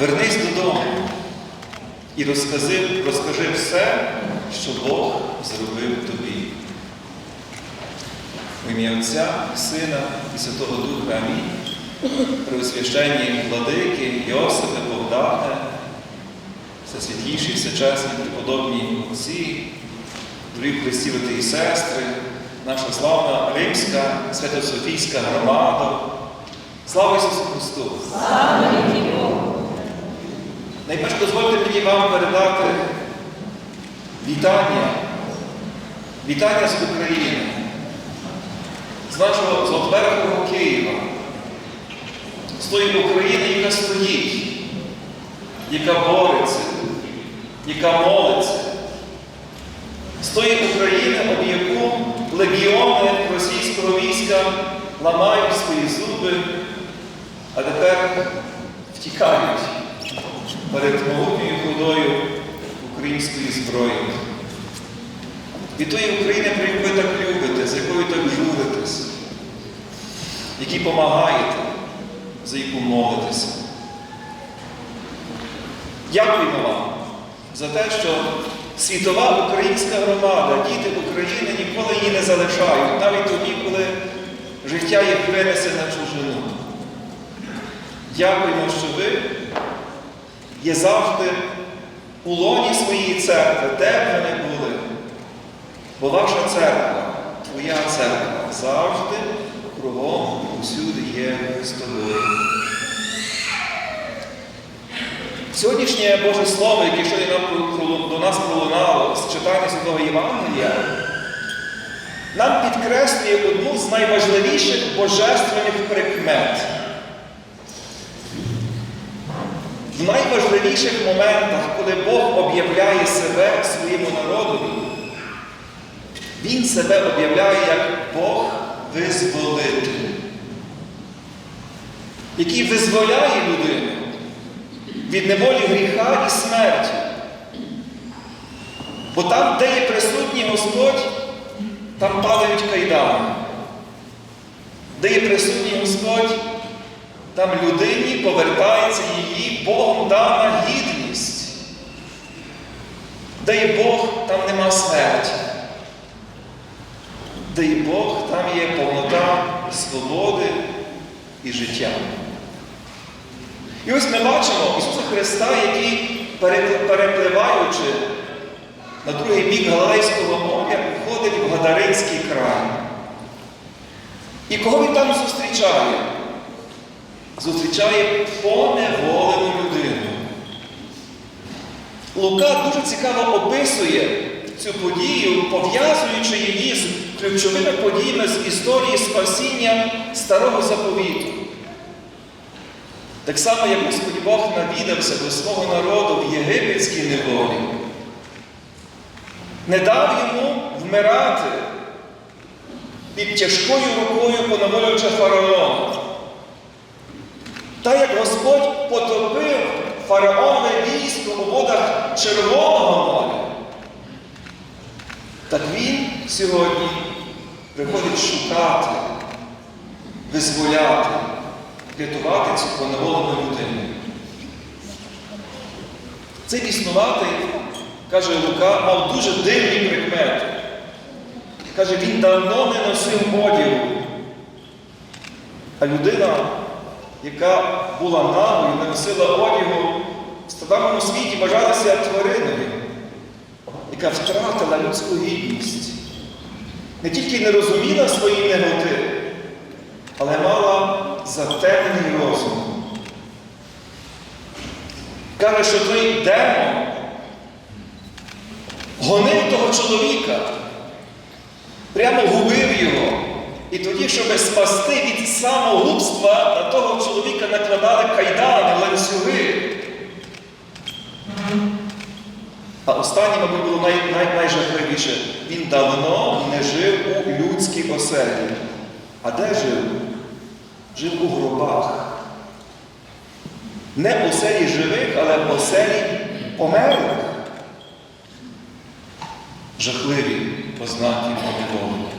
Вернись додому і розкажи, розкажи все, що Бог зробив тобі. В ім'я Отця, Сина і Святого Духа Амінь. Преосвященні владики, Йосипе, Богдане, всесвітліші, всечесні, преподобні отці, дорогі Христі, і сестри, наша славна Римська, Свято-Софійська громада. Слава Ісусу Христу! Найперш дозвольте мені вам передати вітання, вітання з України, з нашого золотверхого Києва, з тої України, яка стоїть, яка бореться, яка молиться, з тої України, об яку легіони російського війська ламають свої зуби, а тепер втікають перед могутньою ходою української зброї. Від тої України, про яку ви так любите, з якою так журитесь, якій помагаєте, за яку молитеся. Дякуємо вам за те, що світова українська громада, діти України ніколи її не залишають, навіть тоді, коли життя їх винесе на чужину. Дякуємо, що ви є завжди у лоні своєї церкви, де б ви не були. Бо ваша церква, твоя церква завжди кругом усюди є з тобою. Сьогоднішнє Боже Слово, яке щойно до нас пролунало з читання Святого Євангелія, нам підкреслює одну з найважливіших божественних прикмет. В найважливіших моментах, коли Бог об'являє себе своєму народові, Він себе об'являє як Бог визволитель, який визволяє людину від неволі гріха і смерті. Бо там, де є присутній Господь, там падають кайдани. Де є присутній Господь, там людині повертається її Богом дана гідність. Є Бог, там нема смерті. Є Бог, там є повнота свободи і життя. І ось ми бачимо Ісуса Христа, який, перепливаючи на другий бік Галилейського моря, входить в Гадаринський край. І кого він там зустрічає? Зустрічає поневолену людину. Лука дуже цікаво описує цю подію, пов'язуючи її з ключовими подіями з історії спасіння Старого Заповіту. Так само, як Господь Бог навідався до свого народу в єгипетській неволі, не дав йому вмирати під тяжкою рукою поневолююча фараона. Та як Господь потопив фараонове військо у водах Червоного моря, так Він сьогодні приходить шукати, визволяти, рятувати цю поневолену людину. Цей існуватий, каже Лука, мав дуже дивні прикмети. Каже, він давно не носив одягу. А людина, яка була нагою, не носила одягу, в старому світі вважалася твариною, яка втратила людську гідність. Не тільки не розуміла свої неготи, але мала затемнений розум. Каже, що той демон гонив того чоловіка, прямо губив. І тоді, щоб спасти від самогубства, на того чоловіка накладали кайдани, ланцюги. А останнє, мабуть, було най, най, найжахливіше. Він давно не жив у людській оселі. А де жив? Жив у гробах. Не у селі живих, але оселі померлих. Жахливі ознаки поневолення.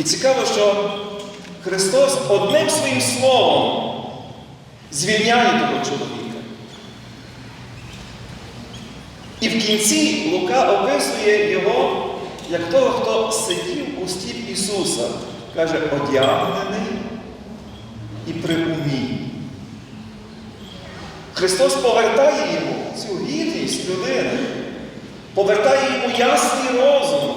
І цікаво, що Христос одним своїм словом звільняє того чоловіка. І в кінці Лука описує його як того, хто сидів у стіп Ісуса, каже, одягнений і при умі. Христос повертає йому цю гідність людини, повертає йому ясний розум.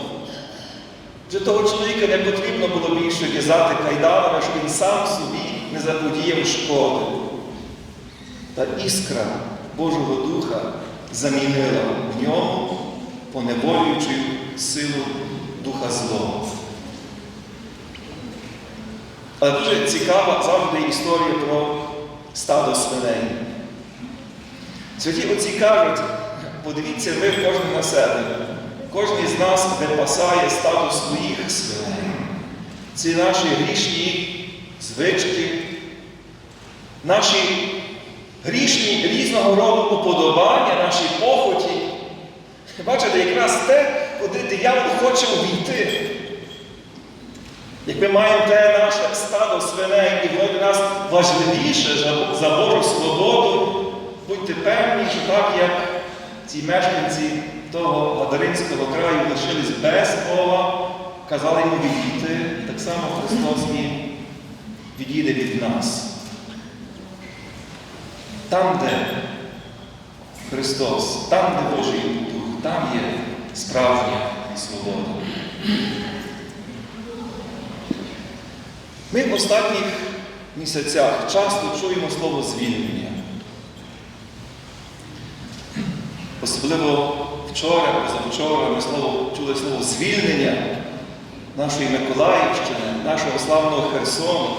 Вже того чоловіка не потрібно було більше в'язати кайданами, щоб він сам собі не заподіяв шкоди. Та іскра Божого Духа замінила в ньому поневолюючу силу Духа Злого. Але дуже цікава завжди історія про стадо свиней. Святі отці кажуть, подивіться ви кожен на себе. Кожен із нас випасає стадо своїх свиней. Ці наші грішні звички, наші грішні різного роду уподобання, наші похоті. Бачите, якраз те, куди диявол хоче увійти. Як ми маємо те наше стадо свиней, і воно для нас важливіше за Божу свободу, будьте певні, що так як ці мешканці того Гадаринського краю лишились без Бога, казали йому відійти, так само Христос і відійде від нас. Там, де Христос, там, де Божий Дух, там є справжня свобода. Ми в останніх місяцях часто чуємо слово звільнення. Особливо вчора, позавчора ми слово, чули слово звільнення нашої Миколаївщини, нашого славного Херсону.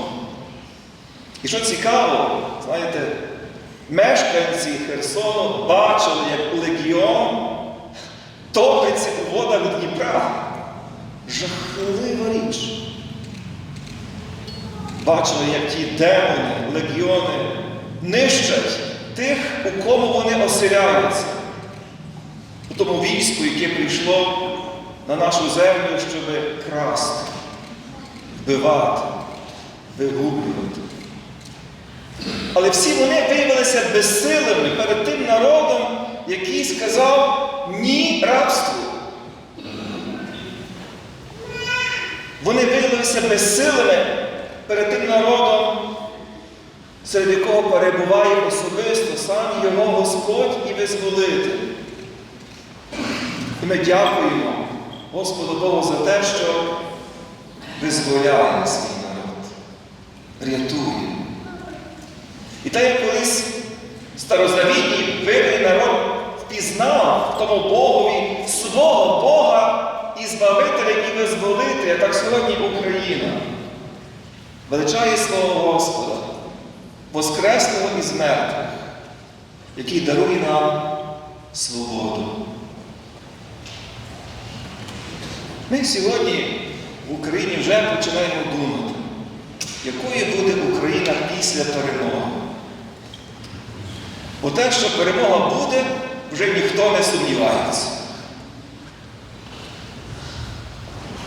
І що цікаво, знаєте, мешканці Херсону бачили, як легіон топиться у водах Дніпра. Жахлива річ. Бачили, як ті демони, легіони нищать тих, у кому вони оселяються. У тому війську, яке прийшло на нашу землю, щоб красти, вбивати, вигублювати. Але всі вони виявилися безсилими перед тим народом, який сказав ні рабству. Вони виявилися безсилими перед тим народом, серед якого перебуває особисто сам його Господь і визволитель. І ми дякуємо Господу Богу за те, що визволяє свій народ, рятує. І так як колись старозавітній вирний народ впізнав тому Богові свого Бога і Збавителя і визволителя, так сьогодні Україна величає свого Господа, Воскреслого із мертвих, який дарує нам свободу. Ми сьогодні в Україні вже починаємо думати, якою буде Україна після перемоги. Бо те, що перемога буде, вже ніхто не сумнівається.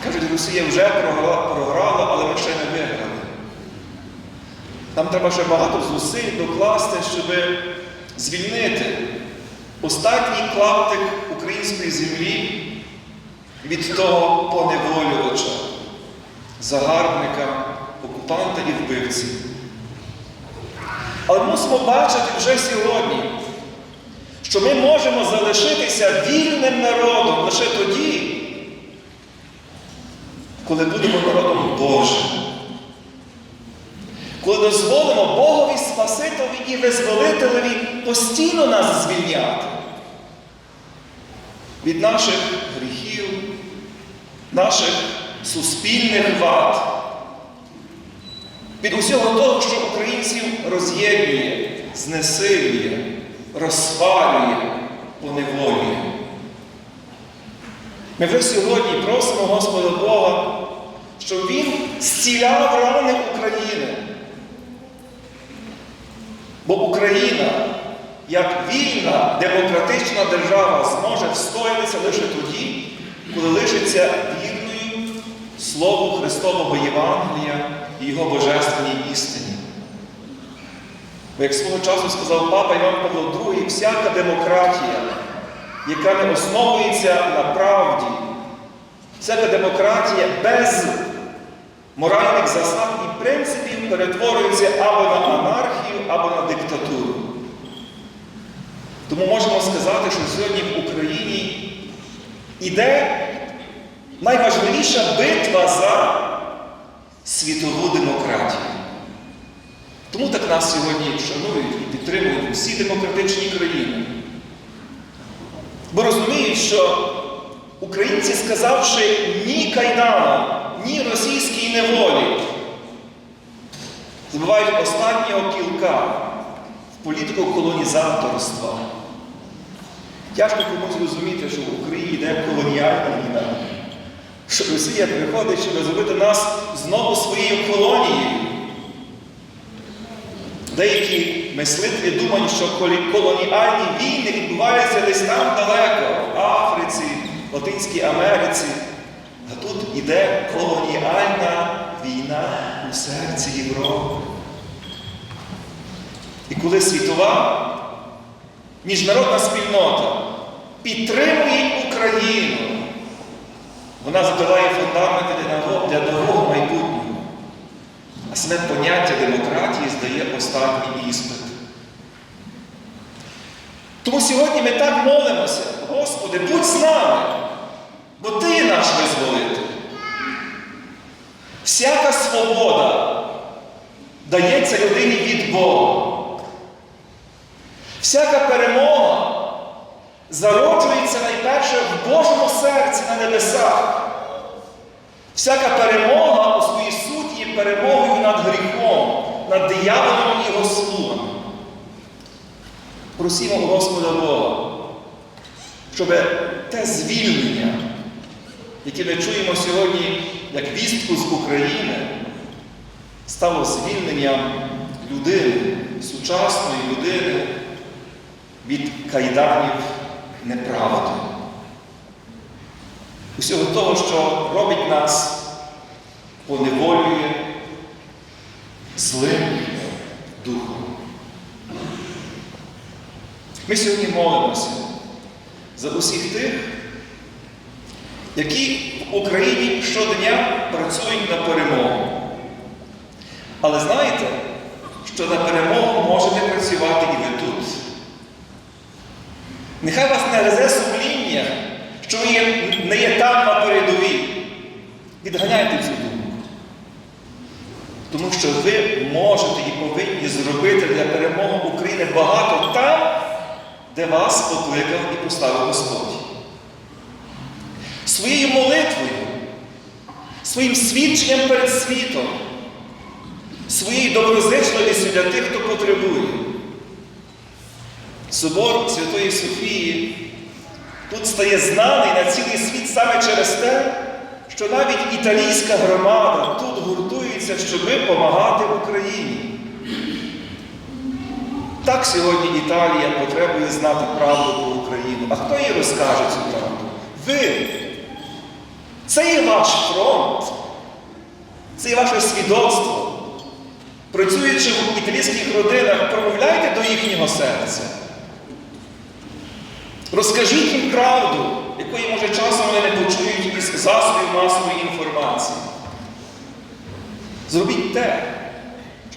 Кажуть, Росія вже програла, але ми ще не виграли. Нам треба ще багато зусиль докласти, щоб звільнити останній клаптик української землі від того поневолювача, загарбника, окупанта і вбивці. Але мусимо бачити вже сьогодні, що ми можемо залишитися вільним народом лише тоді, коли будемо народом Божим. Коли дозволимо Богові Спасителеві і Визволителеві постійно нас звільняти від наших гріхів, наших суспільних вад, від усього того, що українців роз'єднує, знесилює, розпалює, поневолює. Ми вже сьогодні просимо Господа Бога, щоб Він зціляв рани України. Бо Україна, як вільна демократична держава, зможе встоятися лише тоді, коли лишиться вірною Слову Христового Євангелія і Його Божественній істині. Бо як свого часу сказав папа Іван Павло II, всяка демократія, яка не основується на правді, всяка демократія без моральних засад і принципів перетворюється або на анархію, або на диктатуру. Тому можемо сказати, що сьогодні в Україні іде найважливіша битва за світову демократію. Тому так нас сьогодні шанують і підтримують всі демократичні країни. Бо розуміють, що українці, сказавши ні кайданам, ні російській неволі, забувають останнього кілка в політику колонізаторства. Тяжко комусь розуміти, що в Україні йде колоніальна війна, що Росія приходить, щоб зробити нас знову своєю колонією. Деякі мислителі думають, що колоніальні війни відбуваються десь там далеко, в Африці, Латинській Америці. А тут іде колоніальна війна у серці Європи. І коли світова міжнародна спільнота підтримує Україну, вона задаває фундаменти для нового- майбутнього. А саме поняття демократії здає останній іспит. Тому сьогодні ми так молимося, Господи, будь з нами, бо Ти наш визволитель. Всяка свобода дається людині від Бога. Всяка перемога зароджується найперше в Божому серці на небесах. Всяка перемога у своїй суті є перемогою над гріхом, над дияволом і його слугами. Просімо Господа Бога, щоб те звільнення, яке ми чуємо сьогодні як вістку з України, стало звільненням людини, сучасної людини від кайданів неправди. Усього того, що робить нас, поневолює злим духом. Ми сьогодні молимося за усіх тих, які в Україні щодня працюють на перемогу. Але знаєте, що на перемогу можете працювати і ви тут. Нехай вас не резе сумління, що ви є, не є там на передовій. Відганяйте цю думку. Тому що ви можете і повинні зробити для перемоги України багато там, де вас покликав і поставив Господь. Своєю молитвою, своїм свідченням перед світом, своєю доброзичливістю для тих, хто потребує. Собор Святої Софії тут стає знаний на цілий світ саме через те, що навіть італійська громада тут гуртується, щоб допомагати Україні. Так сьогодні Італія потребує знати правду про Україну. А хто їй розкаже цю правду? Ви. Це є ваш фронт, це є ваше свідоцтво. Працюючи в італійських родинах, промовляйте до їхнього серця. Розкажіть їм правду, якої, може, часом вони не почують із засобів масової інформації. Зробіть те,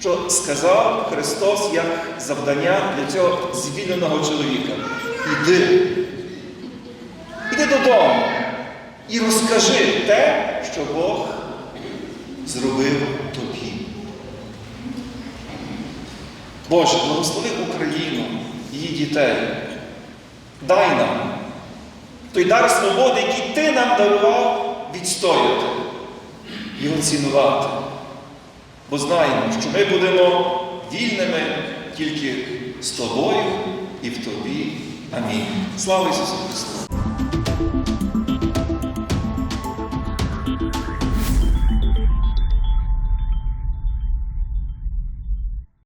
що сказав Христос як завдання для цього звільненого чоловіка. Іди. Іди додому і розкажи те, що Бог зробив тобі. Боже, благослови Україну, її дітей. Дай нам той дар свободи, який ти нам дарував відстояти, його цінувати. Бо знаємо, що ми будемо вільними тільки з тобою і в тобі. Амінь. Слава Ісусу Христу!